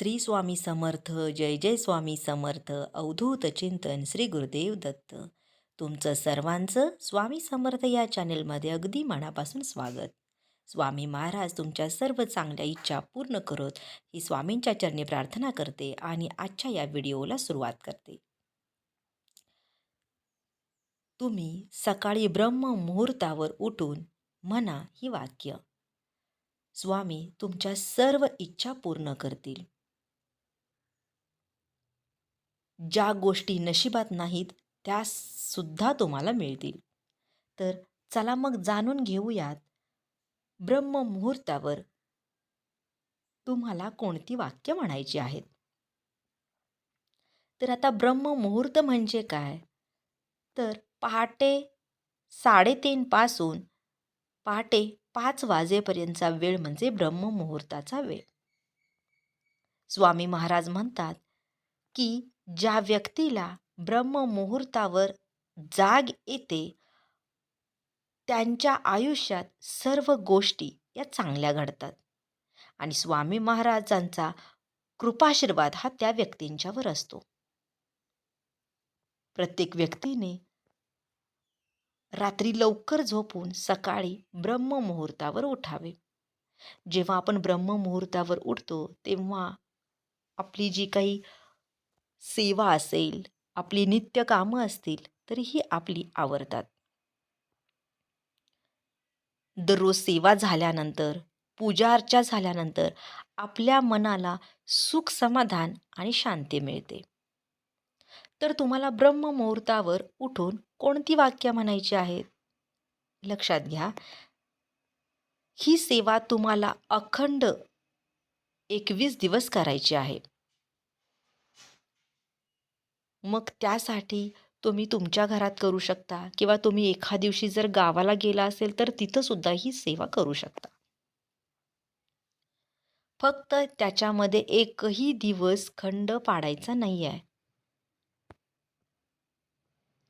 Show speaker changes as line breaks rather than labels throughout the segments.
श्री स्वामी समर्थ जय जय स्वामी समर्थ अवधूत चिंतन श्री गुरुदेव दत्त. तुमचं सर्वांचं स्वामी समर्थ या चॅनेलमध्ये अगदी मनापासून स्वागत. स्वामी महाराज तुमच्या सर्व चांगल्या इच्छा पूर्ण करत ही स्वामींच्या चरणी प्रार्थना करते आणि आजच्या या व्हिडिओला सुरुवात करते. तुम्ही सकाळी ब्रह्म मुहूर्तावर उठून म्हणा ही वाक्य. स्वामी तुमच्या सर्व इच्छा पूर्ण करतील. ज्या गोष्टी नशिबात नाहीत त्या सुद्धा तुम्हाला मिळतील. तर चला मग जाणून घेऊयात ब्रह्म मुहूर्तावर तुम्हाला कोणती वाक्य म्हणायची आहेत? तर आता ब्रह्म मुहूर्त म्हणजे काय? तर पहाटे साडेतीन पासून पहाटे पाच वाजेपर्यंतचा वेळ म्हणजे ब्रह्ममुहूर्ताचा वेळ. स्वामी महाराज म्हणतात की ज्या व्यक्तीला ब्रह्ममुहूर्तावर जाग येते त्यांच्या आयुष्यात सर्व गोष्टी या चांगल्या घडतात. आणि स्वामी महाराजांचा कृपाशीर्वाद हा त्या व्यक्तींच्यावर असतो. प्रत्येक व्यक्तीने रात्री लवकर झोपून सकाळी ब्रह्ममुहूर्तावर उठावे. जेव्हा आपण ब्रह्ममुहूर्तावर उठतो तेव्हा आपली जी काही सेवा असेल आपली नित्य कामं असतील तरी ही आपली आवडतात दररोज सेवा झाल्यानंतर पूजा अर्चा झाल्यानंतर आपल्या मनाला सुख समाधान आणि शांती मिळते. तर तुम्हाला ब्रह्म मुहूर्तावर उठून कोणती वाक्य म्हणायची आहेत लक्षात घ्या. ही सेवा तुम्हाला अखंड एकवीस दिवस करायची आहे. मग त्यासाठी तुम्ही तुमच्या घरात करू शकता किंवा तुम्ही एका दिवशी जर गावाला गेला असेल तर तिथं सुद्धा ही सेवा करू शकता. फक्त त्याच्यामध्ये एकही दिवस खंड पाडायचा नाही आहे.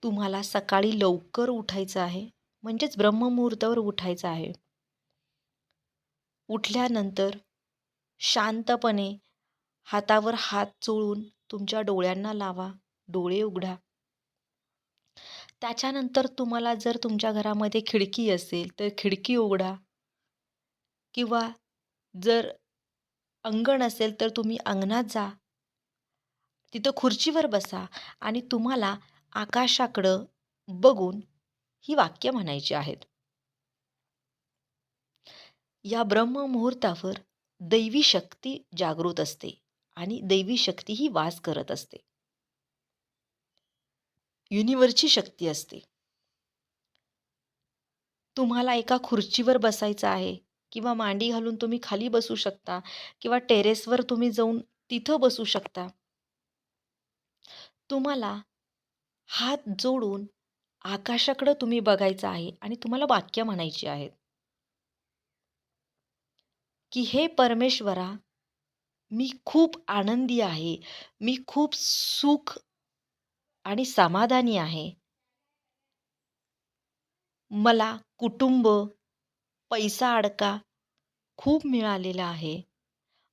तुम्हाला सकाळी लवकर उठायचं आहे म्हणजेच ब्रह्ममुहूर्तावर उठायचं आहे. उठल्यानंतर शांतपणे हातावर हात चोळून तुमच्या डोळ्यांना लावा. डोळे उघडा. त्याच्यानंतर तुम्हाला जर तुमच्या घरामध्ये खिडकी असेल तर खिडकी उघडा. किंवा जर अंगण असेल तर तुम्ही अंगणात जा. तिथं खुर्चीवर बसा आणि तुम्हाला आकाशाकडं बघून ही वाक्य म्हणायची आहेत. या ब्रह्म मुहूर्तावर दैवी शक्ती जागृत असते आणि दैवी शक्ती ही वास करत असते. युनिव्हर्सची शक्ती असते. तुम्हाला एका खुर्चीवर बसायचं आहे किंवा मांडी घालून तुम्ही खाली बसू शकता किंवा टेरेसवर तुम्ही जाऊन तिथं बसू शकता. तुम्हाला हात जोडून आकाशाकडं तुम्ही बघायचं आहे आणि तुम्हाला वाक्य म्हणायची आहेत. की हे परमेश्वरा मी खूप आनंदी आहे मी खूप सुख आणि समाधानी आहे. मला कुटुंब पैसा अडका खूप मिळालेला आहे.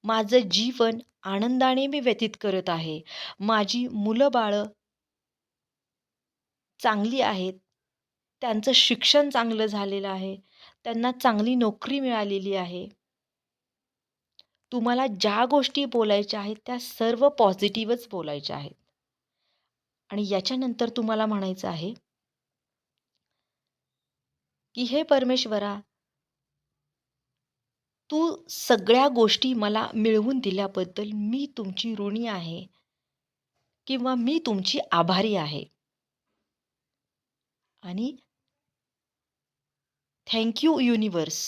माझं जीवन आनंदाने मी व्यतीत करत आहे. माझी मुलं बाळं चांगली आहेत. त्यांचं शिक्षण चांगलं झालेलं आहे. त्यांना चांगली नोकरी मिळालेली आहे. तुम्हाला ज्या गोष्टी बोलायच्या आहेत त्या सर्व पॉझिटिव्हच बोलायच्या आहेत. आणि याच्यानंतर तुम्हाला म्हणायचं आहे की हे परमेश्वरा तू सगळ्या गोष्टी मला मिळवून दिल्याबद्दल मी तुमची ऋणी आहे किंवा मी तुमची आभारी आहे. आणि थँक्यू युनिवर्स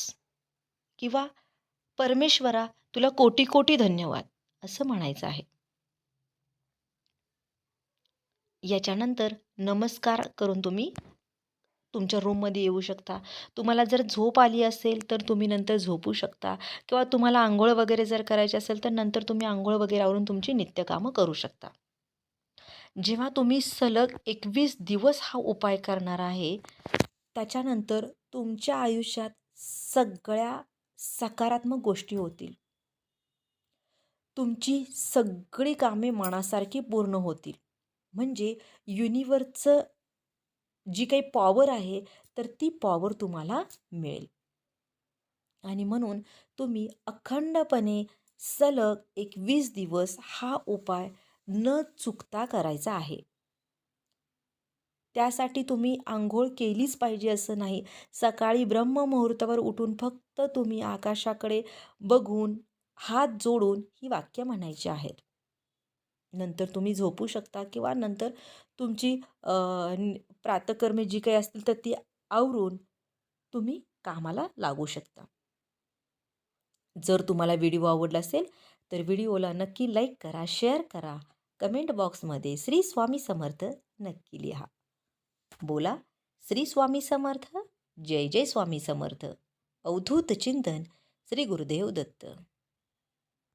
किंवा परमेश्वरा तुला कोटी कोटी धन्यवाद. असं म्हणायचं आहे. याच्यानंतर नमस्कार करून तुम्ही तुमच्या रूममध्ये येऊ शकता. तुम्हाला जर झोप आली असेल तर तुम्ही नंतर झोपू शकता. किंवा तुम्हाला आंघोळ वगैरे जर करायची असेल तर नंतर तुम्ही आंघोळ वगैरे आवरून तुमची नित्यकामं करू शकता. जेव्हा तुम्ही सलग एकवीस दिवस हा उपाय करणार आहे त्याच्यानंतर तुमच्या आयुष्यात सगळ्या सकारात्मक गोष्टी होतील. तुमची सगळी कामे मनासारखी पूर्ण होतील. म्हणजे युनिवर्सचं जी काही पॉवर आहे तर ती पॉवर तुम्हाला मिळेल. आणि म्हणून तुम्ही अखंडपणे सलग एक वीस दिवस हा उपाय न चुकता करायचा आहे. त्यासाठी तुम्ही आंघोळ केलीच पाहिजे असं नाही. सकाळी ब्रह्ममुहूर्तावर उठून फक्त तुम्ही आकाशाकडे बघून हात जोडून ही वाक्य म्हणायची आहेत. नंतर तुम्ही झोपू शकता किंवा नंतर तुमची प्रातकर्मे जी काही असतील तर ती आवरून तुम्ही कामाला लागू शकता. जर तुम्हाला व्हिडिओ आवडला असेल तर व्हिडिओला नक्की लाईक करा शेअर करा. कमेंट बॉक्समध्ये श्री स्वामी समर्थ नक्की लिहा. बोला श्री स्वामी समर्थ जय जय स्वामी समर्थ. अवधूत चिंतन श्री गुरुदेव दत्त.